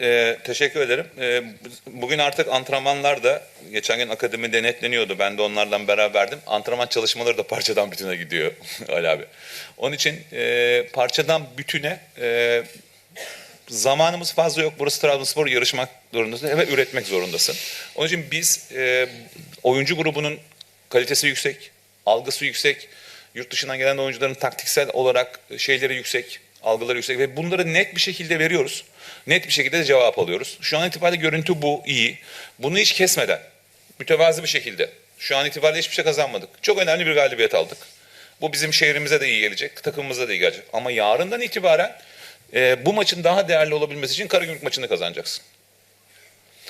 e, teşekkür ederim. E, bugün artık antrenmanlar da geçen gün akademi denetleniyordu. Ben de onlardan beraberdim. Antrenman çalışmaları da parçadan bütüne gidiyor Ali abi. Onun için e, parçadan bütüne e, zamanımız fazla yok. Burası Trabzonspor yarışmak zorundasın ve üretmek zorundasın. Onun için biz e, oyuncu grubunun kalitesi yüksek, algısı yüksek, yurt dışından gelen oyuncuların taktiksel olarak şeyleri yüksek, algıları yüksek ve bunları net bir şekilde veriyoruz. Net bir şekilde de cevap alıyoruz. Şu an itibariyle görüntü bu, iyi. Bunu hiç kesmeden, mütevazı bir şekilde. Şu an itibariyle hiçbir şey kazanmadık. Çok önemli bir galibiyet aldık. Bu bizim şehrimize de iyi gelecek, takımımıza da iyi gelecek. Ama yarından itibaren e, bu maçın daha değerli olabilmesi için Karagümrük maçını kazanacaksın.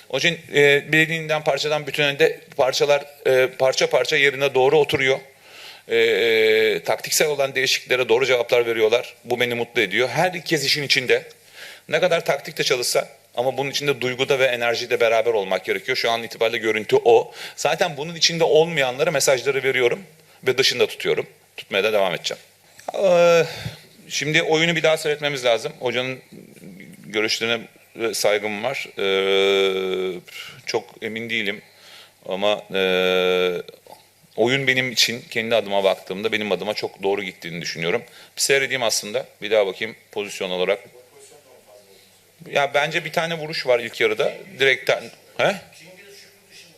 Onun için e, bildiğinden parçadan bütününde parçalar e, parça parça yerine doğru oturuyor. E, e, taktiksel olan değişikliklere doğru cevaplar veriyorlar. Bu beni mutlu ediyor. Herkes işin içinde. Ne kadar taktikte çalışsa ama bunun içinde duyguda ve enerjide beraber olmak gerekiyor. Şu an itibariyle görüntü o. Zaten bunun içinde olmayanlara mesajları veriyorum ve dışında tutuyorum. Tutmaya da devam edeceğim. Ee, Şimdi oyunu bir daha seyretmemiz lazım. Hocanın görüşlerine saygım var. Ee, çok emin değilim. Ama e, oyun benim için kendi adıma baktığımda benim adıma çok doğru gittiğini düşünüyorum. Bir seyredeyim aslında. Bir daha bakayım pozisyon olarak. Ya bence bir tane vuruş var ilk yarıda. Direkten. He?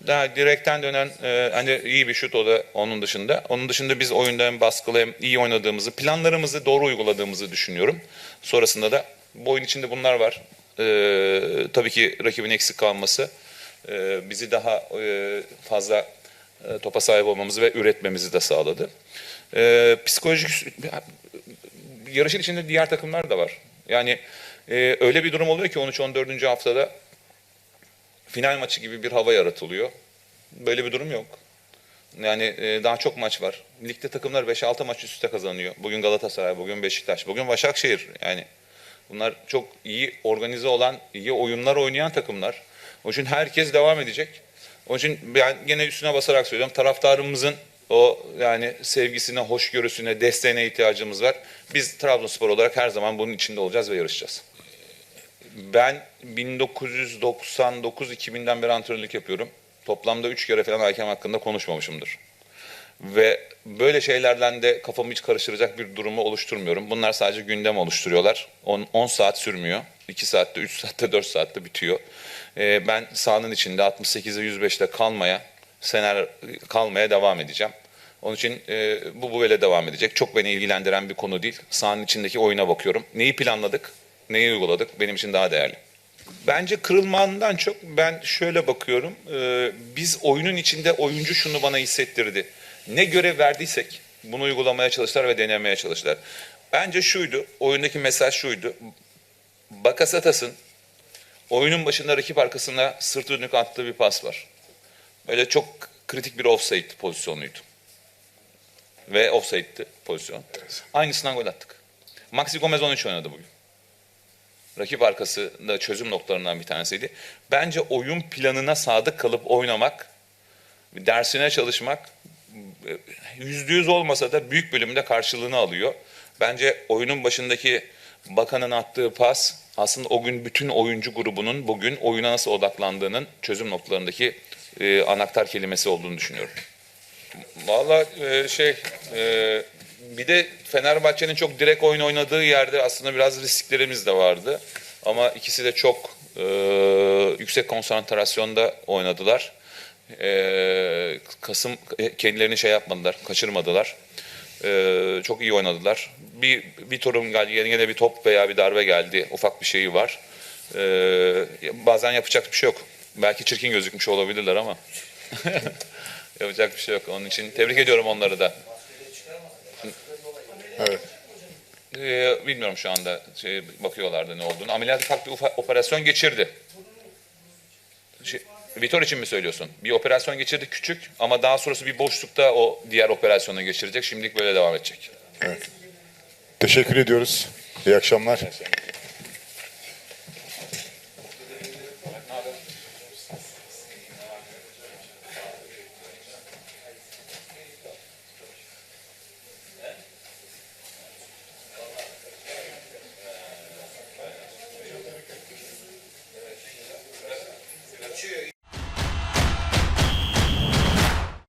Daha direkten dönen e, hani iyi bir şut o da onun dışında. Onun dışında biz oyunda hem baskılı hem iyi oynadığımızı, planlarımızı doğru uyguladığımızı düşünüyorum. Sonrasında da bu oyun içinde bunlar var. E, tabii ki rakibin eksik kalması e, bizi daha e, fazla e, topa sahip olmamızı ve üretmemizi de sağladı. E, psikolojik yarışın içinde diğer takımlar da var. Yani e, öyle bir durum oluyor ki 13-14. haftada final maçı gibi bir hava yaratılıyor. Böyle bir durum yok. Yani e, daha çok maç var. Ligde takımlar 5-6 maç üst üste kazanıyor. Bugün Galatasaray, bugün Beşiktaş, bugün Başakşehir. Yani bunlar çok iyi organize olan, iyi oyunlar oynayan takımlar. Onun için herkes devam edecek. Onun için ben gene üstüne basarak söylüyorum. Taraftarımızın o yani sevgisine, hoşgörüsüne, desteğine ihtiyacımız var. Biz Trabzonspor olarak her zaman bunun içinde olacağız ve yarışacağız. Ben 1999-2000'den beri antrenörlük yapıyorum. Toplamda 3 kere falan hakem hakkında konuşmamışımdır. Ve böyle şeylerden de kafamı hiç karıştıracak bir durumu oluşturmuyorum. Bunlar sadece gündem oluşturuyorlar. 10 saat sürmüyor. 2 saatte, 3 saatte, 4 saatte bitiyor. Ee, ben sahanın içinde 68'e 105'te kalmaya, sener kalmaya devam edeceğim. Onun için e, bu böyle devam edecek. Çok beni ilgilendiren bir konu değil. Sahanın içindeki oyuna bakıyorum. Neyi planladık? neyi uyguladık benim için daha değerli. Bence kırılmandan çok ben şöyle bakıyorum. E, biz oyunun içinde oyuncu şunu bana hissettirdi. Ne görev verdiysek bunu uygulamaya çalıştılar ve denemeye çalıştılar. Bence şuydu, oyundaki mesaj şuydu. Bakasetas'ın oyunun başında rakip arkasına sırt dönük attığı bir pas var. Böyle çok kritik bir offside pozisyonuydu. Ve offside'di pozisyon. Aynısından gol attık. Maxi Gomez 13 oynadı bugün rakip arkası da çözüm noktalarından bir tanesiydi. Bence oyun planına sadık kalıp oynamak, dersine çalışmak yüzde yüz olmasa da büyük bölümde karşılığını alıyor. Bence oyunun başındaki bakanın attığı pas aslında o gün bütün oyuncu grubunun bugün oyuna nasıl odaklandığının çözüm noktalarındaki e, anahtar kelimesi olduğunu düşünüyorum. Vallahi e, şey e, bir de Fenerbahçe'nin çok direkt oyun oynadığı yerde aslında biraz risklerimiz de vardı. Ama ikisi de çok e, yüksek konsantrasyonda oynadılar. E, Kasım e, kendilerini şey yapmadılar, kaçırmadılar. E, çok iyi oynadılar. Bir bir torun geldi, yine bir top veya bir darbe geldi. Ufak bir şeyi var. E, bazen yapacak bir şey yok. Belki çirkin gözükmüş olabilirler ama yapacak bir şey yok. Onun için tebrik ediyorum onları da. Evet. Ee, bilmiyorum şu anda şey, bakıyorlardı ne olduğunu. Ameliyat ufak bir operasyon geçirdi. Şey, Vitor için mi söylüyorsun? Bir operasyon geçirdi küçük ama daha sonrası bir boşlukta o diğer operasyonu geçirecek. Şimdilik böyle devam edecek. Evet. Teşekkür ediyoruz. İyi akşamlar.